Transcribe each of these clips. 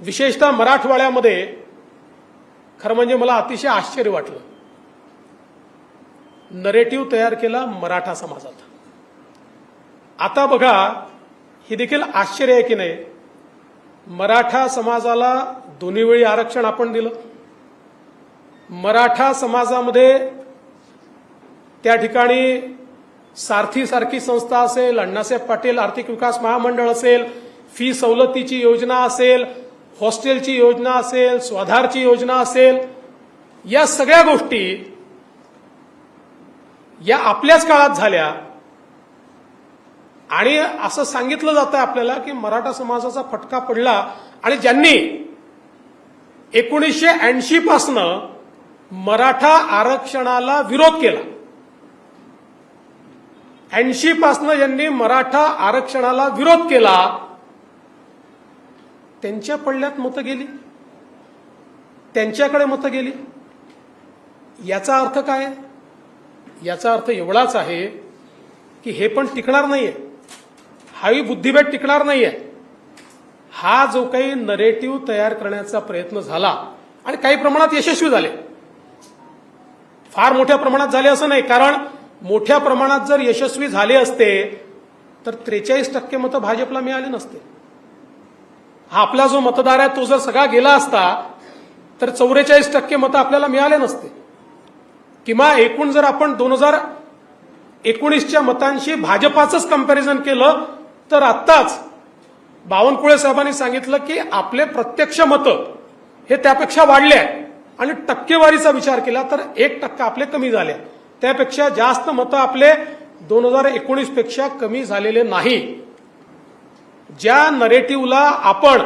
विशेषतः मराठवाड्यामध्ये खरं म्हणजे मला अतिशय आश्चर्य वाटलं. नरेटिव्ह तयार केला मराठा समाजात. आता बघा ही देखील आश्चर्य आहे की नाही? मराठा समाजाला दोन्ही वेळी आरक्षण आपण दिलं. मराठा समाजामध्ये त्या ठिकाणी सारथी सारखी संस्था असेल अण्णासाहेब पाटील आर्थिक विकास महामंडळ असेल फी सवलतीची योजना असेल हॉस्टेलची योजना असेल स्वाधारची योजना असेल या सगळ्या गोष्टी या आपल्याच काळात झाल्या. आणि असं सांगितलं जातं आपल्याला की मराठा समाजाचा फटका पडला आणि ज्यांनी एकोणीसशे ऐंशी पासनं मराठा आरक्षणाला विरोध केला. ऐंशी पासनं ज्यांनी मराठा आरक्षणाला विरोध केला त्यांच्या पडल्यात मतं गेली? त्यांच्याकडे मतं गेली? याचा अर्थ काय? याचा अर्थ एवढाच आहे की हे पण टिकणार नाहीये. हाही बुद्धिभेद टिकणार नाहीये. हा जो काही नरेटिव्ह तयार करण्याचा प्रयत्न झाला आणि काही प्रमाणात यशस्वी झाले. फार मोठ्या प्रमाणात झाले असं नाही कारण मोठ्या प्रमाणात जर यशस्वी झाले असते तर त्रेचाळीस टक्के मतं भाजपला मिळाले नसते. हा आपला जो मतदार आहे तो जर सगळा गेला असता तर चौवेचाळीस टक्के मतं आपल्याला मिळाले नसते. किंवा एकूण जर आपण दोन हजार एकोणीसच्या मतांशी भाजपाचंच कंपॅरिझन केलं तर आत्ताच बावनकुळे साहेबांनी सांगितलं की आपले प्रत्यक्ष मतं हे त्यापेक्षा वाढले आहे आणि टक्केवारीचा विचार केला तर एक टक्का आपले कमी झाले त्यापेक्षा जास्त मतं आपले दोन हजार एकोणीसपेक्षा कमी झालेले नाही. ज्या नरेटिव्हला आपण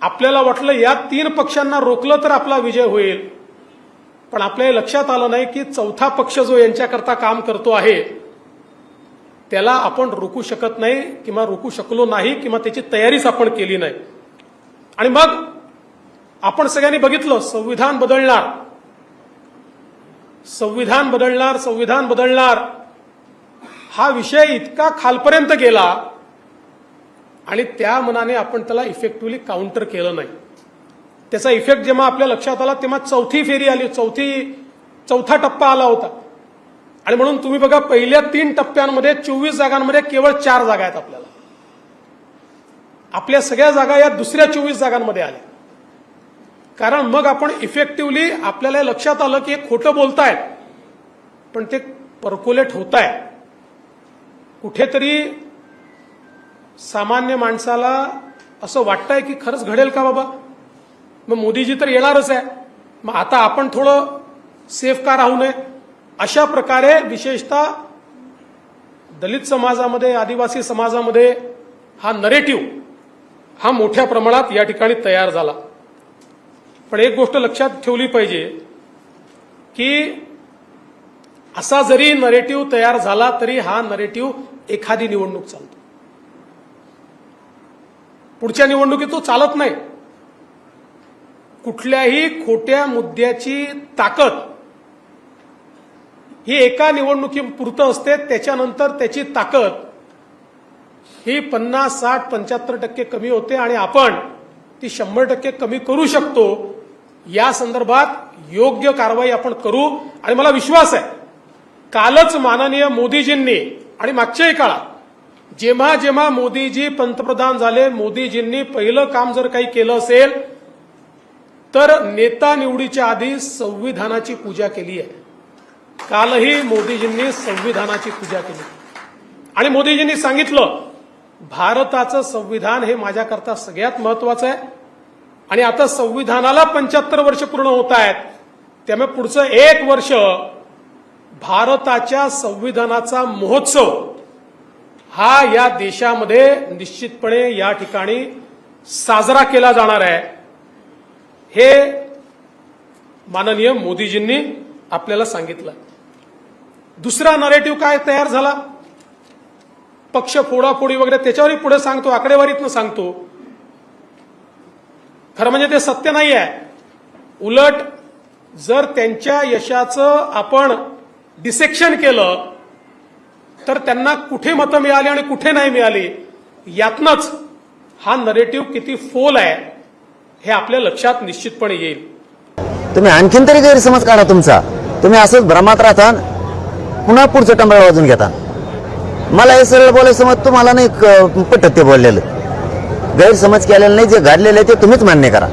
आपल्याला वाटलं या तीन पक्षांना रोखलं तर आपला विजय होईल. पण आपल्या लक्षात आलं नाही की चौथा पक्ष जो यांच्याकरता काम करतो आहे त्याला आपण रोखू शकत नाही किंवा रोखू शकलो नाही किंवा त्याची तयारीच आपण केली नाही. आणि मग आपण सगळ्यांनी बघितलं संविधान बदलणार. संविधान बदलणार संविधान बदलणार. हा विषय इतका खालपर्यंत गेला आणि त्या मनाने आपण त्याला इफेक्टिव्हली काउंटर केलं नाही. त्याचा इफेक्ट जेव्हा आपल्या लक्षात आला तेव्हा चौथी फेरी आली चौथी चौथा टप्पा आला होता. आणि म्हणून तुम्ही बघा पहिल्या तीन टप्प्यांमध्ये चोवीस जागांमध्ये केवळ चार जागा आहेत आपल्याला. आपल्या सगळ्या जागा या दुसऱ्या चोवीस जागांमध्ये आल्या. कारण मग आपण इफेक्टिव्हली आपल्याला लक्षात आलं की हे खोटं बोलतायत पण ते परकोलेट होत आहे कुठेतरी सामान्य माणसाला असं वाटतंय की खरंच घडेल का बाबा? मग मोदीजी तर येणारच आहे. मग आता आपण थोडं सेफ का राहू नये? अशा प्रकारे विशेषतः दलित समाजामध्ये आदिवासी समाजामध्ये हा नरेटिव्ह हा मोठ्या प्रमाणात या ठिकाणी तयार झाला. पण एक गोष्ट लक्षात ठेवली पाहिजे की असा जरी नरेटिव्ह तयार झाला तरी हा नरेटिव्ह एखादी निवडणूक चालतो. पुढच्या निवडणुकीत तो चालत नाही. कुठल्याही खोट्या मुद्द्याची ताकद ही एका निवडणुकीपुरतं असते त्याच्यानंतर त्याची ताकद ही पन्नास साठ पंच्याहत्तर टक्के कमी होते आणि आपण ती शंभर टक्के कमी करू शकतो. या संदर्भात योग्य कारवाई आपण करू. आणि मला विश्वास आहे कालच माननीय मोदीजींनी आणि मागच्याही काळात जेव्हा जेव्हा मोदीजी पंतप्रधान झाले मोदीजींनी पहिलं काम जर काही केलं असेल तर नेता निवडीच्या आधी संविधानाची पूजा केली आहे. कालही मोदीजींनी संविधानाची पूजा केली. आणि मोदीजींनी सांगितलं भारताचं संविधान हे माझ्याकरता सगळ्यात महत्वाचं आहे. आणि आता संविधानाला पंच्याहत्तर वर्ष पूर्ण होत आहेत. त्यामुळे पुढचं एक वर्ष भारताच्या संविधानाचा महोत्सव हा या देशामध्ये निश्चितपणे या ठिकाणी साजरा केला जाणार आहे. हे माननीय मोदीजींनी आपल्याला सांगितलं. दुसरा नरेटिव्ह काय तयार झाला? पक्ष फोडाफोडी वगैरे त्याच्यावरही पुढे सांगतो आकडेवारीतनं सांगतो. खरं म्हणजे ते सत्य नाही आहे उलट जर त्यांच्या यशाचं आपण डिसेक्शन केलं तर त्यांना कुठे मतं मिळाली आणि कुठे नाही मिळाली यातनंच हा नरेटिव्ह किती फोल आहे हे आपल्या लक्षात निश्चितपणे येईल. तुम्ही आणखीन तरी गैरसमज काढा तुमचा. तुम्ही असंच भ्रमात राहता पुन्हा पुढचं टंबळ वाजून घेता. मला हे सरळ बोलायचं मत तुम्हाला नाही क- पटत ते बोललेलं. गैरसमज केलेलं नाही जे घडलेलं आहे ते तुम्हीच मान्य करा.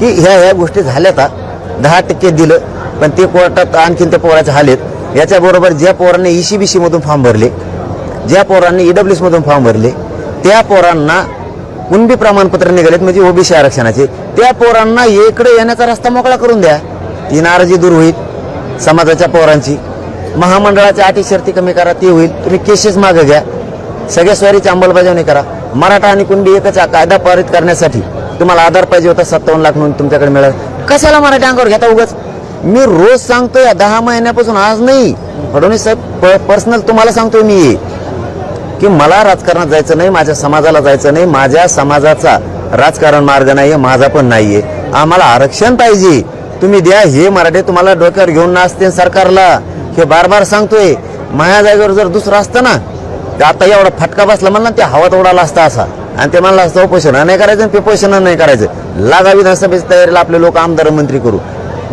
की ह्या ह्या गोष्टी झाल्या का दहा टक्के दिलं पण ते कोर्टात आणखीन त्या पोराचे हालेत याच्याबरोबर ज्या पोरांनी ई सी बी सीमधून फॉर्म भरले ज्या पोरांनी ईडब्ल्यूएस मधून फॉर्म भरले त्या पोरांना कुणबी प्रमाणपत्र निघालेत म्हणजे ओबीसी आरक्षणाचे. त्या पोरांना इकडे येण्याचा रस्ता मोकळा करून द्या. ती नाराजी दूर होईल समाजाच्या पोरांची. महामंडळाच्या अटी शर्ती कमी करा ती होईल. तुम्ही केसेस मागे घ्या. सगळ्या स्वारीची अंमलबजावणी करा. मराठा आणि कुणबी एकच हा कायदा पारित करण्यासाठी तुम्हाला आधार पाहिजे होता सत्तावन्न लाख म्हणून तुमच्याकडे मिळाला. कशाला मराठी अंगावर घेता उगाच? मी रोज सांगतोय दहा महिन्यापासून आज नाही. फडणवीस साहेब पर्सनल तुम्हाला सांगतोय मी. की मला राजकारणात जायचं नाही माझ्या समाजाला जायचं नाही माझ्या समाजाचा राजकारण मार्ग नाहीये माझा पण नाहीये. आम्हाला आरक्षण पाहिजे. तुम्ही द्या हे मराठी तुम्हाला डोक्यावर घेऊन नाचते सरकारला. हे बार बार सांगतोय. माझ्या जागेवर जर दुसरं असतं ना तर आता एवढा फटका बसला म्हणला ना, ते हवात उडाला असता असा. आणि ते म्हणलं असतं उपोषण नाही करायचं आणि नाही करायचं. लागा विधानसभेची तयारीला आपले लोक आमदार मंत्री करू.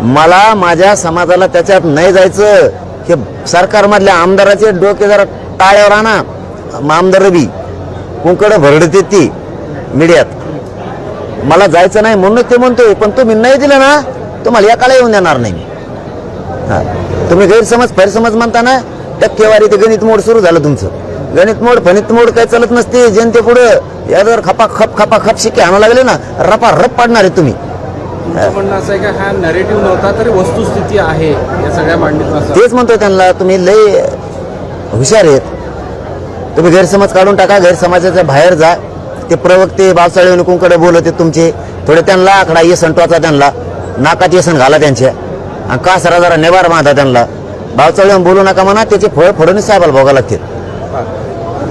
मला माझ्या समाजाला त्याच्यात नाही जायचं. हे सरकारमधल्या आमदाराचे डोके जरा टाळ्यावर आणा. आमदार बी. कुंकडं भरडते ती मीडियात. मला जायचं नाही म्हणूनच ते म्हणतोय पण तुम्ही नाही दिलं ना तुम्हाला एकाला येऊन देणार नाही मी. हां. तुम्ही गैरसमज फैरसमज म्हणता ना टक्केवारी ते गणित मोड सुरू झालं तुमचं. गणित मोड फणित मोड काही चालत नसते जनते पुढं या जर खपा खप खपा खप शिक्के आणा लागले ना रपा रप पाडणार आहे तुम्ही. तुमचं म्हणणं असं आहे का हा नरेटिव्ह नव्हता तरी वस्तुस्थिती आहे या सगळ्या मांडणीतून असं तेच म्हणतोय त्यांना तुम्ही लय हुशार आहेत. तुम्ही गैरसमज काढून टाका गैरसमाजाच्या बाहेर जा. ते प्रवक्ते बावसाळे कुंकडे बोलत आहेत तुमचे. थोडे त्यांना आकडा येसन टोचा त्यांना. नाकात येसन घाला त्यांच्या. आणि कासरा जरा नेवार बांधा त्यांना? बावचाळे बोलू नका म्हणा त्याचे फळ फडणवीस साहेबाला भोगा लागतील.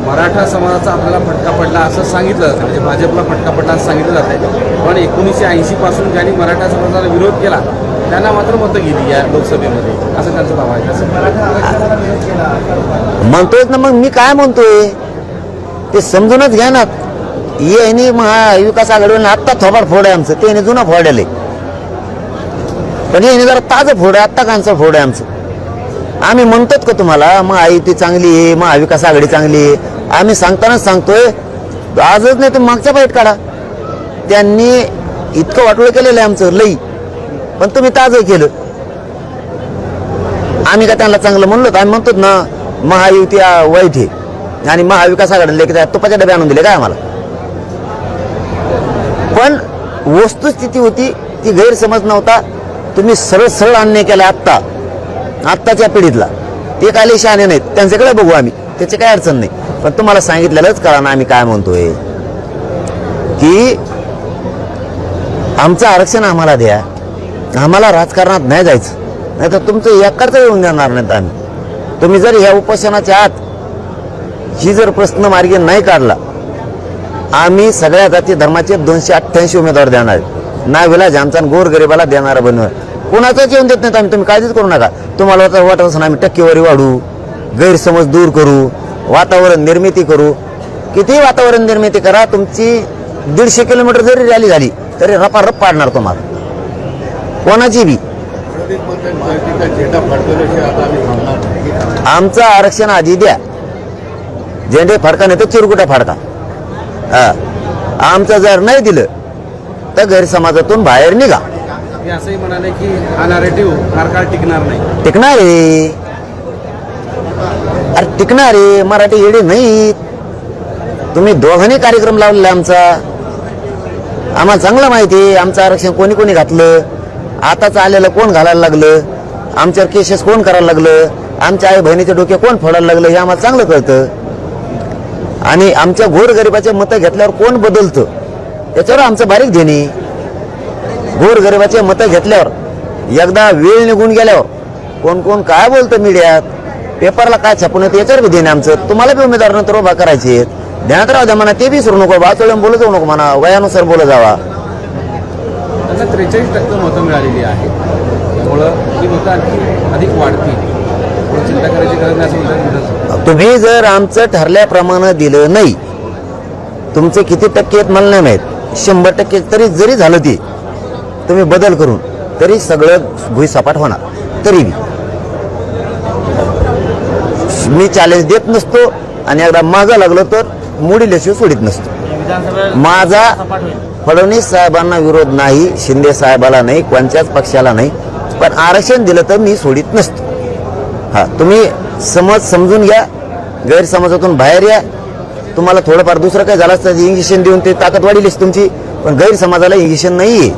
मराठा समाजाचा आपल्याला फटका पडला असं सांगितलं जातं. म्हणजे भाजपला फटका पडला असं सांगितलं जातं. पण एकोणीसशे ऐंशी पासून ज्यांनी मराठा समाजाला विरोध केला त्यांना मात्र मतं गेली या लोकसभेमध्ये. असं त्यांचं दावा आहे. असं म्हणतोय ना मग मी काय म्हणतोय? ते समजूनच घ्या ना. यांनी महाविकास आघाडीवर आत्ता थोबाड फोड आहे आमचं. ते जुना फोड आले पण येणे जरा ताजं फोड आहे आत्ता कांचं फोड आहे आमचं. आम्ही म्हणतोच का तुम्हाला महायुती चांगली आहे महाविकास आघाडी चांगली आहे. आम्ही सांगतानाच सांगतोय आजच नाही तर मागच्या बाईट काढा. त्यांनी इतकं वाटोळ केलेलं आहे आमचं लई. पण तुम्ही ताजं केलं. आम्ही का त्यांना चांगलं म्हणलो तर आम्ही म्हणतो ना महायुती वाईट आहे. आणि महाविकास आघाडीला की तुपाच्या डबे आणून दिले काय आम्हाला? पण वस्तुस्थिती होती ती गैरसमज नव्हता. तुम्ही सरळ सरळ अन्याय केला आत्ता. आत्ताच्या पिढीतला. ते काय शहाणे नाहीत. त्यांच्याकडे बघू आम्ही. त्याची काय अडचण नाही. पण तुम्हाला सांगितलेलंच कळा ना आम्ही काय म्हणतोय. की आमचं आरक्षण आम्हाला द्या. आम्हाला राजकारणात नाही जायचं. नाही तर तुमचं एकाच येऊन देणार नाहीत आम्ही. तुम्ही जर या उपोषणाच्या आत ही जर प्रश्न मार्गी नाही काढला आम्ही सगळ्या जाती धर्माचे दोनशे अठ्ठ्याऐंशी उमेदवार देणार नाविला ना विलाज देणारा बनवणार कोणाचंच येऊन देत नाहीत आम्ही तुम्ही काळजीच करू नका. तुम्हाला वाटत असं आम्ही टक्केवारी वाढू गैरसमज दूर करू वातावरण निर्मिती करू. कितीही वातावरण निर्मिती करा तुमची दीडशे किलोमीटर जरी रॅली झाली तरी रपारप पाडणार तुम्हाला. कोणाची बी. आमचं आरक्षण आधी द्या. झेंडे फडका नाही तर चिरकुटा फडका. हा. आमचं जर नाही दिलं तर गैरसमाजातून बाहेर निघा. ते असंही म्हणाले की हा नरेटिव्ह फार काळ टिकणार नाही. टिकणार आहे. अरे टिकणार आहे मराठी येडे नाही. तुम्ही दोघांनी कार्यक्रम लावलेला आमचा. आम्हाला चांगलं माहिती आहे आमचं आरक्षण कोणी कोणी घातलं? आताच आलेलं कोण घालायला लागलं? आमच्यावर केसेस कोण करायला लागलं? आमच्या आई बहिणीचे डोके कोण फोडायला लागलं? हे आम्हाला चांगलं कळतं. आणि आमच्या गोरगरिबाचे मतं घेतल्यावर कोण बदलतं? याच्यावर आमचं बारीक देणे गोरगरिबाचे मतं घेतल्यावर एकदा वेळ निघून गेल्यावर कोण कोण काय बोलतं मीडियात? पेपरला काय छापून येतं याच्यावर बी देणे आमचं. तुम्हाला बी उमेदवार नंतर उभा करायचे ध्यानात राहू द्या म्हणा ते बी विसरू नको बाचोळ्यान बोलत जाऊ नको म्हणा वयानुसार बोलत जावा. त्रेचाळीस टक्के मतं मिळालेली आहेत. त्यामुळं ही मतं आणखी अधिक वाढतील. चिंता करायची गरज नाही तुम्ही जर आमचं ठरल्याप्रमाणे दिलं नाही तुमचे किती टक्के आहेत मला नाही माहीत. शंभर टक्के तरी जरी झालं ते तुम्ही बदल करून तरी सगळं भुईसपाट होणार. तरी मी चॅलेंज देत नसतो आणि एकदा माझा लागलो तर मुडील्याशिवाय सोडित नसतो. माझा फडणवीस साहेबांना विरोध नाही शिंदे साहेबाला नाही कोणत्याच पक्षाला नाही. पण आरक्षण दिलं तर मी सोडित नसतो. हा तुम्ही समज समजून घ्या गैरसमजातून बाहेर या. तुम्हाला थोडंफार दुसरं काय झालं असतं इंजेक्शन देऊन ते ताकद वाढीलीच तुमची. पण गैरसमाजाला इंजेक्शन आहे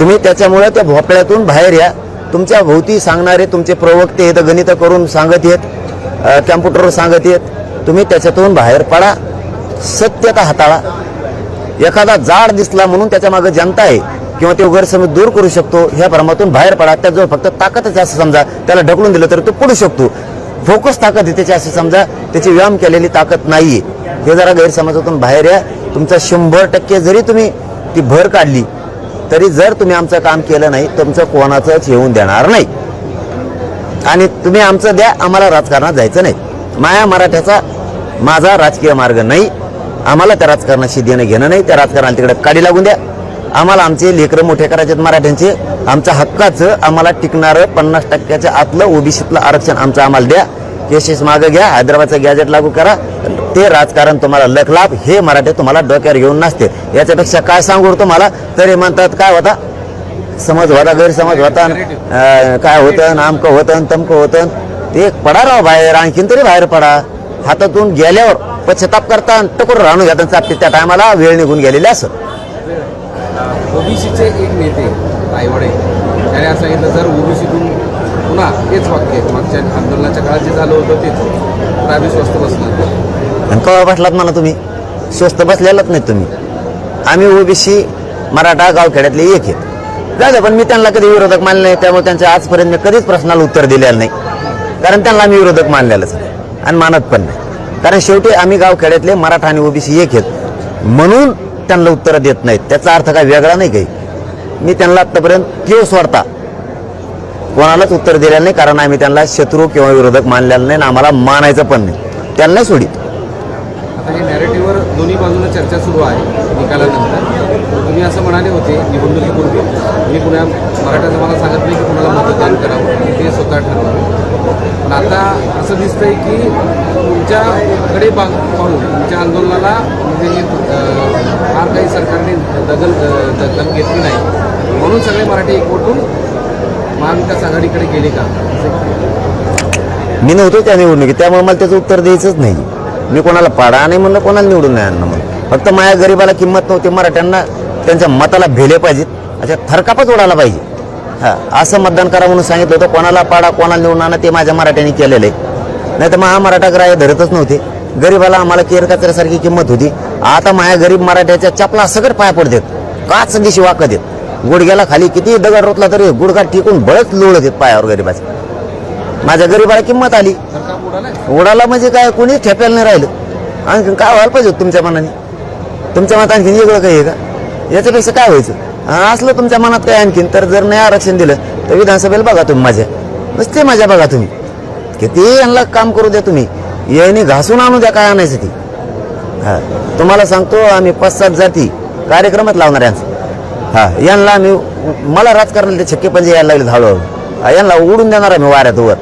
तुम्ही त्याच्यामुळे त्या भोपळ्यातून बाहेर या. तुमच्या भोवती सांगणारे तुमचे प्रवक्ते आहेत गणित करून सांगत आहेत कॅम्प्युटरवर सांगत आहेत. तुम्ही त्याच्यातून बाहेर पडा. सत्यता हाताळा. एखादा जाड दिसला म्हणून त्याच्यामागे जनता आहे किंवा ते गैरसमज दूर करू शकतो ह्या भ्रमातून बाहेर पडा. त्याजवळ फक्त ताकदच असं समजा त्याला ढकलून दिलं तर तो पडू शकतो. फोकस ताकद आहे त्याची असं समजा त्याची व्यायाम केलेली ताकद नाहीये. हे जरा गैरसमजातून बाहेर या. तुमचा शंभर टक्के जरी तुम्ही ती भर काढली तरी जर तुम्ही आमचं काम केलं नाही तुमचं कोणाचंच येऊन देणार नाही. आणि तुम्ही आमचं द्या आम्हाला राजकारणात जायचं नाही. माया मराठ्याचा माझा राजकीय मार्ग नाही. आम्हाला त्या राजकारणाशी देणं घेणं नाही. त्या राजकारणाला तिकडे काढी लागून द्या. आम्हाला आमचे लेकरं मोठे करायचे आहेत मराठ्यांचे. आमच्या हक्काचं आम्हाला टिकणारं पन्नास टक्क्याच्या आतलं ओबीसीतलं आरक्षण आमचं आम्हाला द्या. केसेस मागं घ्या हैदराबादचं गॅजेट लागू करा. ते राजकारण तुम्हाला लखलाभ हे मराठे तुम्हाला डोक्यावर घेऊन नसते याच्यापेक्षा काय सांगू तुम्हाला? तरी म्हणतात काय होता? समज होता गैरसमज होता काय होतं आमकं होतं तमकं होतं. ते पडा राव बाहेर आणखीन तरी बाहेर पडा. हातातून गेल्यावर पश्चाताप करता टकोर राहून घेतात चालते त्या टायमाला वेळ निघून गेलेली असं. ओबीसीचे एक नेते आईवडे त्याने असं सांगितलं जर ओबीसीतून पुन्हा तेच वाक्य मागच्या आंदोलनाच्या काळात जे झालं होतं तेच. तर आम्ही स्वस्त बसणार. आणि कवा बसलात म्हणा तुम्ही? स्वस्त बसलेलाच नाही तुम्ही. आम्ही ओबीसी मराठा गावखेड्यातले एक आहेत. झालं पण मी त्यांना कधी विरोधक मानले नाही त्यामुळे त्यांच्या आजपर्यंत मी कधीच प्रश्नाला उत्तर दिलेलं नाही. कारण त्यांना आम्ही विरोधक मानलेलंच नाही आणि मानत पण नाही. कारण शेवटी आम्ही गावखेड्यातले मराठा आणि ओबीसी एक आहेत. म्हणून त्यांना उत्तरं देत नाहीत. त्याचा अर्थ काय वेगळा नाही काही. मी त्यांना आत्तापर्यंत केव स्वार्था कोणालाच उत्तर दिलेलं नाही कारण आम्ही त्यांना शत्रू किंवा विरोधक मानलेलं नाही आणि आम्हाला मानायचं पण नाही. त्यांना सोडित. दोन्ही बाजूने चर्चा सुरू आहे निकालानंतर. तुम्ही असं म्हणाले होते निवडणुकीपूर्वी. मी पुण्या मराठा समाजाला सांगत नाही की कुणाला मतदान करावं. ते स्वतः ठरवावं पण आता असं दिसतंय की तुमच्याकडे बा पाहून तुमच्या आंदोलनाला म्हणजे हे, फार काही सरकारने दखल दखल घेतली नाही. म्हणून सगळे मराठी एकवटून महाविकास आघाडीकडे गेले का? मी नव्हतो त्या निवडणुकीत. त्यामुळे मला त्याचं उत्तर द्यायचंच नाही. मी कोणाला पाडा नाही म्हणलं कोणाला निवडून नाही आणलं म्हणलं फक्त माझ्या गरीबाला किंमत नव्हती मराठ्यांना त्यांच्या मताला भेले पाहिजेत. अशा थरकापच उडाला पाहिजे. हां असं मतदान करा म्हणून सांगितलं होतं कोणाला पाडा कोणाला निवडून आणा ते माझ्या मराठ्यांनी केलेलं आहे. नाही तर मग हा मराठा ग्राह्य धरतच नव्हते. गरीबाला आम्हाला केर कचऱ्यासारखी किंमत होती. आता माझ्या गरीब मराठ्याच्या चपला सगळं पाय पडतात काच दिशी वाकत आहेत? गुडघ्याला खाली किती दगड रोतला तरी गुडघा टिकून बळच लोळत आहेत पायावर गरीबाचे. माझ्या गरीबाला किंमत आली. उडाला म्हणजे काय कोणी ठेप्याला नाही राहिलं. आणखीन काय व्हायला पाहिजे तुमच्या मनाने? तुमच्या मनात आणखीन वेगळं काही आहे का? याच्यापेक्षा काय व्हायचं? असलं तुमच्या मनात काय आणखीन? तर जर नाही आरक्षण दिलं तर विधानसभेला बघा तुम्ही माझ्या. नसते माझ्या बघा तुम्ही. किती यांना काम करू द्या तुम्ही. याने घासून आणू द्या काय आणायचं ती. हा तुम्हाला सांगतो आम्ही पाच सात जाती कार्यक्रमात लावणार यांचं हा यांना आम्ही मला राजकारणाला ते छक्के पंजे यायला लागले हळूहळू. यांना उडून देणार आम्ही वाऱ्यात वर.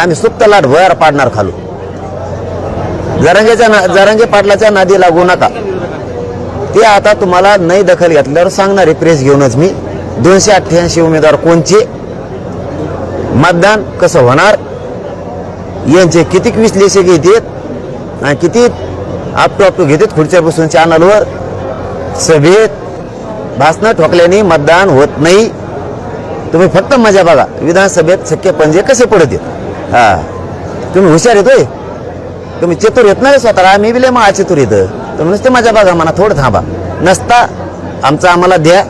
आम्ही सुप्त लाट वर पाडणार खालू जरंगेच्या ना जरंगे पाटलाच्या नादी लागू नका. ते आता तुम्हाला नाही दखल घेतल्यावर सांगणार आहे प्रेस घेऊनच मी दोनशे अठ्ठ्याऐंशी उमेदवार कोणचे? मतदान कसं होणार? यांचे किती विश्लेषक घेतात? आणि किती आपटू आपटू घेतात खुर्च्या बसून चॅनलवर सभेत भाषणं ठोकल्याने मतदान होत नाही. तुम्ही फक्त मजा बघा. विधानसभेत शक्य पंजे कसे पडत आहेत हा. तुम्ही हुशार येतोय तुम्ही चतुर येत नाही स्वतःला. आम्ही बी लय महा चतुर येतं तुम्ही नुसते माझ्या बघा मला थोडं थांबा. नसता आमचं आम्हाला द्या.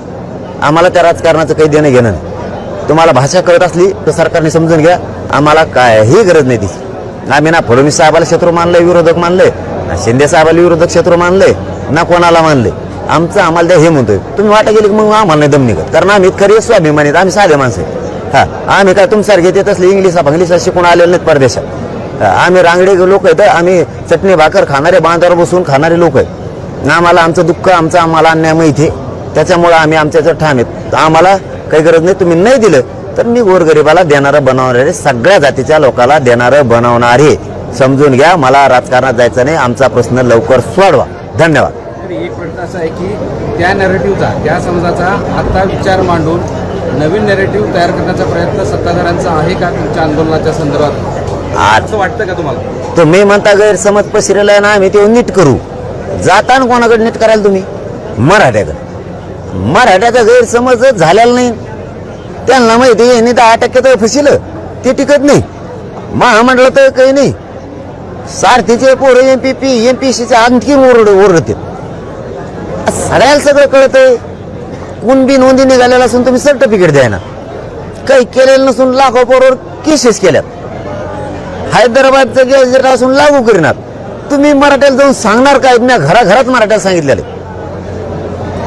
आम्हाला त्या राजकारणाचं काही देणं घेणं नाही. तुम्हाला भाषा कळत असली तर सरकारने समजून घ्या. आम्हाला काहीही गरज नाही तिची आम्ही ना फडणवीस साहेबाला शत्रू मानलंय विरोधक मानलंय. ना शिंदे साहेबाला विरोधक शत्रू मानलंय. ना कोणाला मानले आमचं आम्हाला द्या हे म्हणतोय. तुम्ही वाटा गेली की मग आम्हाला नाही दम निघत. कारण आम्ही खरी स्वाभिमानी आहेत, आम्ही साधे माणसं हा आम्ही काय तुमच्यासारखे येत असले इंग्लिश इंग्लिश शिकून आलेले नाहीत परदेशात. आम्ही रांगडे लोक आहेत आम्ही चटणी भाकर खाणारे बांधावर बसून खाणारे लोक आहेत. आम्हाला आमचं दुःख आमचं आम्हाला अन्याय माहिती त्याच्यामुळं आम्ही आमच्या ठाम आहेत. आम्हाला काही गरज नाही तुम्ही नाही दिलं तर मी गोरगरिबाला देणारं बनवणारे सगळ्या जातीच्या लोकाला देणारं बनवणारे. समजून घ्या मला राजकारणात जायचं नाही आमचा प्रश्न लवकर सोडवा. धन्यवाद. एक प्रश्न असा आहे की त्या नरेटिव्हचा त्या समाजाचा आता विचार मांडून नवीन नॅरेटिव्ह तयार करण्याचा प्रयत्न सत्ताधाऱ्यांचा आहे का तुमच्या आंदोलनाच्या संदर्भात? आज असं वाटतं का तुम्हाला? तुम्ही म्हणता गैरसमज पसरला ना आम्ही ते नीट करू. जाताना कोणाकडे नीट करायला तुम्ही? मराठ्याकडे. मराठ्याचा गैरसमज झालेला नाही. त्यांना माहिती आहे यांनी दहा टक्के तर फसिलं ते टिकत नाही. महामंडळ तर काही नाही. सारथीचे पोरं M P P M P सीचे आणखी ओरड ओरडते सगळ्याला सगळं कळतंय. कुणबी नोंदी निघालेला असून तुम्ही सर्टिफिकेट द्या ना. काही केलेलं नसून लाखो पोरावर केसेस केल्या हैदराबादचं गॅजेट असून लागू करणार. तुम्ही मराठ्याला जाऊन सांगणार काय मी घराघरात मराठ्याला सांगितलेलं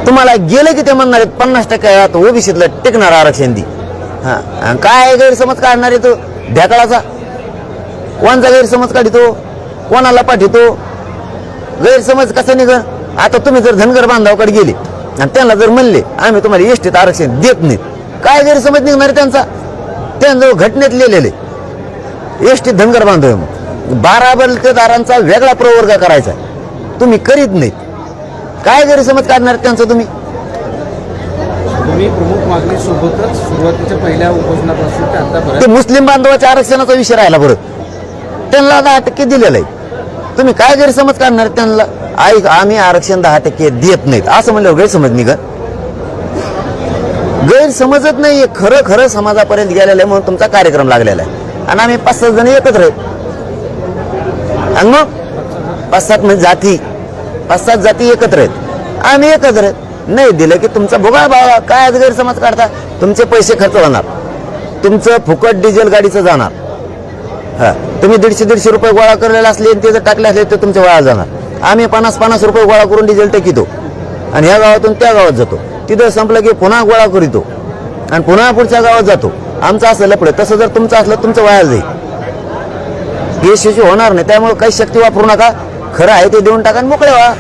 तुम्हाला गेलं की ते म्हणणार आहेत पन्नास टक्के आता ओबीसीतला टिकणार आरक्षण दी. हां काय काय गैरसमज काढणार आहे तो? ढेकळाचा. कोणचा गैरसमज काढितो? कोणाला पाठवतो? गैरसमज कसा निघ आता तुम्ही जर धनगर बांधवाकडे गेले आणि त्यांना जर म्हणले आम्ही तुम्हाला एसटीत आरक्षण देत नाहीत काय गैरसमज निघणार त्यांचा? त्यांचं घटनेत लिहिलेले. एसटी धनगर बांधव आहे मग बारा बलतेदारांचा वेगळा प्रवर्ग करायचा. तुम्ही करीत नाहीत काय गैरसमज काढणार त्यांचा तुम्ही? तुम्ही प्रमुख मागणी सोबतच सुरुवातीच्या पहिल्या उपोषणापासून ते ते मुस्लिम बांधवाच्या आरक्षणाचा विषय राहिला बरं. त्यांना दहा टक्के दिलेलं आहे. तुम्ही काय गैरसमज काढणार त्यांना? ऐक आम्ही आरक्षण दहा टक्के देत नाहीत. असं म्हणल्यावर गैरसमज निघ गैरसमजत नाही खरं खरं समाजापर्यंत गेलेलं आहे म्हणून तुमचा कार्यक्रम लागलेला आहे. आणि आम्ही पाच सात जण एकत्र आहेत आणि मग पाच सात म्हणजे जाती. पाच सात जाती एकत्र आहेत. आम्ही एकत्र आहेत. नाही दिलं की तुमचा भोगा बाबा काय आज गैरसमज काढता? तुमचे पैसे खर्च होणार. तुमचं फुकट डिझेल गाडीचं जाणार. हा. तुम्ही दीडशे दीडशे रुपये गोळा करलेले असले आणि ते जर टाकले असले तर तुमच्या वळा जाणार. आम्ही पन्नास पन्नास रुपये गोळा करून डिझेल टाकितो. आणि ह्या गावातून त्या गावात जातो. तिथं संपलं की पुन्हा गोळा करीतो. आणि पुन्हा पुढच्या गावात जातो. आमचं असं लपडं. तसं जर तुमचं असलं तुमचं वाया जाईल. यशस्वी होणार नाही. त्यामुळे काही शक्ती वापरू नका. खरं आहे ते देऊन टाका आणि मोकळे व्हा.